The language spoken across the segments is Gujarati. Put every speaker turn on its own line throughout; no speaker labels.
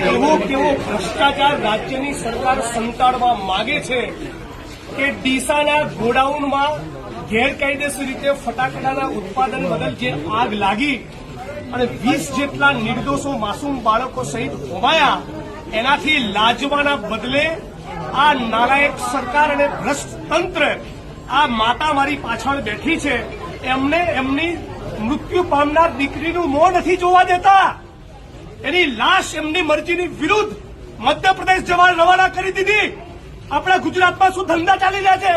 ભ્રષ્ટાચાર રાજ્યની સરકાર સંતાડવા માગે છે કે ડીસાના ગોડાઉનમાં ગેરકાયદેસર રીતે ફટાકડાના ઉત્પાદન બદલ જે આગ લાગી અને વીસ જેટલા નિર્દોષો માસૂમ બાળકો સહિત હોવાયા એનાથી લાજવાના બદલે આ નાલાયક સરકાર અને ભ્રષ્ટ તંત્ર આ માતા મારી પાછળ બેઠી છે. એમને એમની મૃત્યુ પામનાર દીકરીનું મોં નથી જોવા દેતા. એની લાશ એમની મરજીની વિરુદ્ધ મધ્યપ્રદેશ જવા રવાના કરી દીધી. આપણા ગુજરાતમાં શું ધંધા ચાલી રહ્યા છે?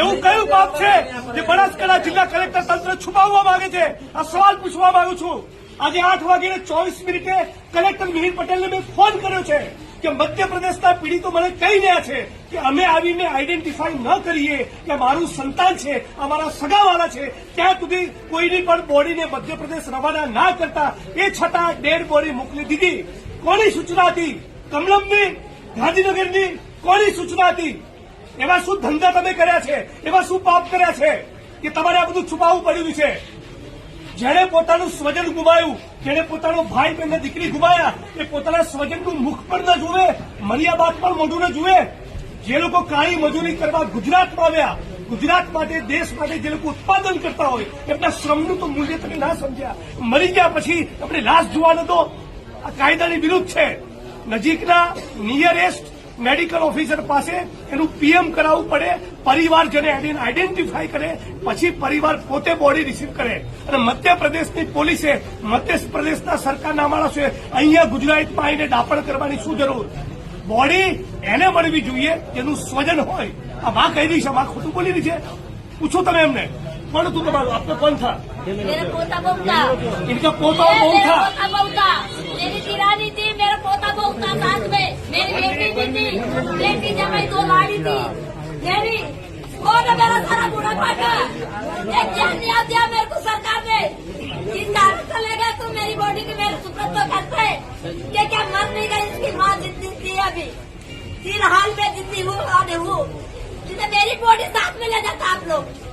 એવું કયું પાપ છે? જે બનાસકાંઠા જિલ્લા કલેક્ટર તંત્ર છુપાવવા માંગે છે? આ સવાલ પૂછવા માંગુ છું. આજે આઠ વાગીને ચોવીસ મિનિટે કલેક્ટર મિહિર પટેલને મેં ફોન કર્યો છે. કે મધ્યપ્રદેશના પીડિતો મને કહી રહ્યા છે કે અમે આવીને આઈડેન્ટિફાઈ ન કરીએ કે મારું સંતાન છે, અમારા સગાવાળા છે. ત્યાં સુધી કોઈની પણ બોડીને મધ્યપ્રદેશ રવાના ના કરતા, એ છતાં ડેડ બોડી મોકલી દીધી. કોની સૂચના હતી? કમલમની? ગાંધીનગરની? કોની સૂચના હતી? એવા શું ધંધા તમે કર્યા છે? એવા શું પાપ કર્યા છે? કે તમારે આ બધું છુપાવવું પડ્યું છે? જેણે પોતાનું સ્વજન ગુમાયું જેણે પોતાનો ભાઈ બહેન દીકરી ગુમાયા એ પોતાના સ્વજનનું મુખ પણ ન જુએ મર્યા બાદ પણ મોઢું ન જુએ. જે લોકો કાળી મજૂરી કરવા ગુજરાતમાં આવ્યા, ગુજરાત માટે, દેશ માટે જે લોકો ઉત્પાદન કરતા હોય, એમના શ્રમનું તો મૂલ્ય તમે ના સમજ્યા. મરી ગયા પછી આપણે લાશ જોવાનો તો આ કાયદાની વિરુદ્ધ છે. નજીકના નિયરેસ્ટ મેડિકલ ઓફિસર પાસે એનું પીએમ કરાવવું પડે પરિવારજને આઈડેન્ટિફાઈ કરે પછી પરિવાર પોતે બોડી રિસીવ કરે. અને મધ્યપ્રદેશની પોલીસે મધ્યપ્રદેશના સરકારના માણસોએ અહીંયા ગુજરાતમાં આવીને દાપણ કરવાની શું જરૂર? બોડી એને મળવી જોઈએ એનું સ્વજન હોય. આ માં કહી દઈશમાં ખોટું બોલી રહી છે. પૂછો તમે એમને. કોણ તું તમારું આપને કોણ થા?
પોતા બહુ થા. बेटी मैं दो सरकार ने जिसका अर्थ चलेगा तो मेरी बॉडी की मेरे सुप्रत तो करता क्या मर नहीं गई इसकी माँ जिंदी थी अभी तीन में जिंदी हूँ और हूँ जिसे मेरी बॉडी साथ में ले जाता आप लोग